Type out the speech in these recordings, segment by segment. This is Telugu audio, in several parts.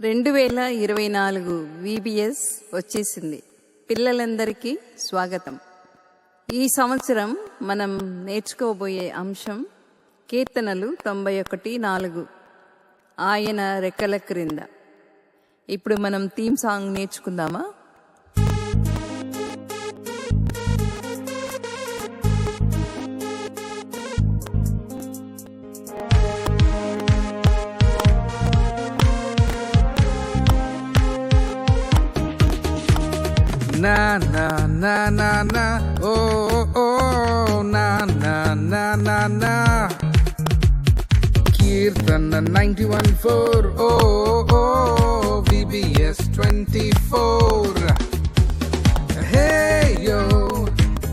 రెండు వేల ఇరవై నాలుగు విబిఎస్ వచ్చేసింది. పిల్లలందరికీ స్వాగతం. ఈ సంవత్సరం మనం నేర్చుకోబోయే అంశం కీర్తనలు తొంభై ఒకటి నాలుగు ఆయన రెక్కల క్రింద. ఇప్పుడు మనం థీమ్ సాంగ్ నేర్చుకుందామా? Na na na na na oh oh oh na na na na na Kirtana 91.4 oh oh oh VBS 24 Hey yo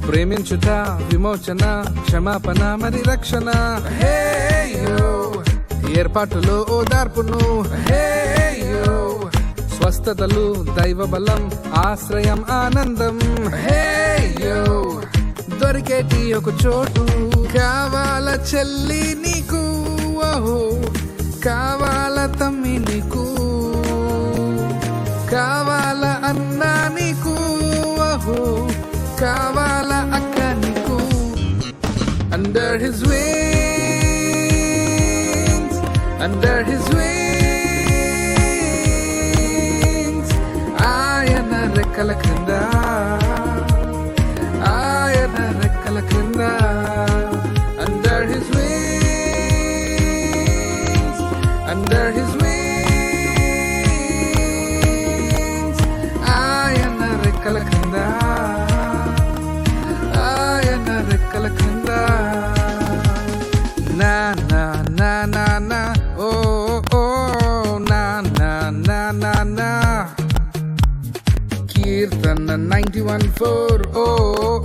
ప్రేమించుట విమోచన క్షమాపణ మరి రక్షణ హే యో ఏర్పాటులో ఓదార్పును హే యో స్వస్థతలు దైవ బలం ఆశ్రయం ఆనందం. హే యో! దొరికేటి ఒక చోటు కావాల చెల్లి నీకు ఓహో! కావాల తమ్మి నీకు కావాల అన్నా నీకు ఓహో! కావాల అక్క నీకు. Under his way under his రెక్కల క్రింద ఆయన రెక్కల క్రింద under his wings under his కీర్తన 91.4 ఓ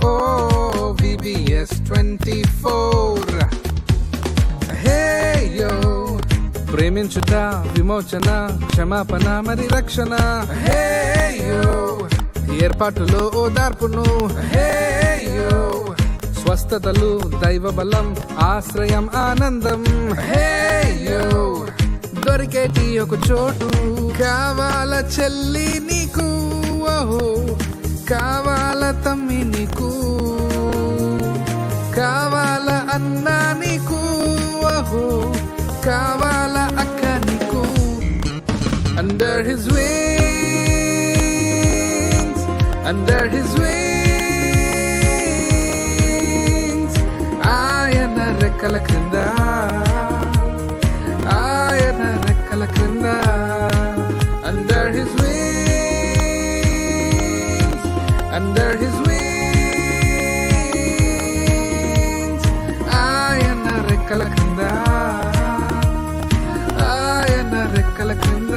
ఓ విబిఎస్ 24 హే యో ప్రేమించుట విమోచన క్షమాపణ మరి రక్షణ. హే యో ఏర్పాటులో ఓదార్పును హే యో స్వస్థతలు దైవ బలం ఆశ్రయం ఆనందం. హే యో దొరికేటి ఒక చోటు. కావాల చెల్లి నీకు. ఓహో. కావాల తమ్మి నీకు కావాల అన్నా నీకు ఓహో కావాల అక్క నీకు. Under his wings under his wings ఆయన రెక్కల క్రింద ఆయన రెక్కల క్రింద. కింద